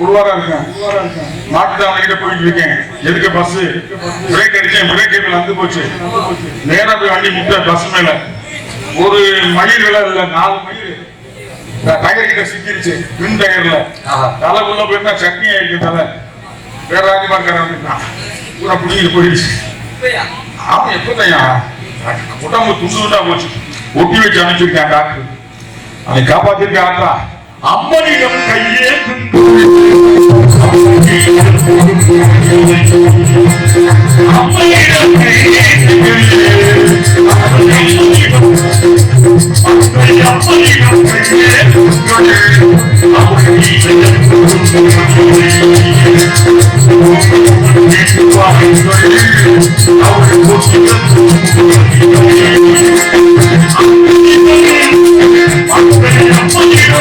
ஒரு வாரம் இருக்கேன் மாட்டுத்தாவணை கிட்ட போயிட்டு இருக்கேன். எதுக்கு பஸ் பிரேக் அடிச்சேன். பிரேக் கேபிள் வந்து போச்சு. நேரா போய் வண்டி முட்ட பஸ் மேல. ஒரு மயில் விலை இல்ல நாலு மயில். டயர் கிட்ட சிக்கிருச்சு. பின் டயர்ல தலை உள்ள போயிருந்தா சட்னி ஆயிருக்கு தலை. வேற ராஜ்யமார்க்காரன் வந்துட்டான் பூரா புடிங்கிட்டு போயிடுச்சு. ஆமா எப்பதையா உடம்பு துண்டு துண்டா போச்சு. ஒட்டி வச்சு அனுப்பிச்சிருக்கேன் டாக்டர் அதை காப்பாத்திருக்க ஆட்டா அம்மனிடம் கையே அம்மனிடம்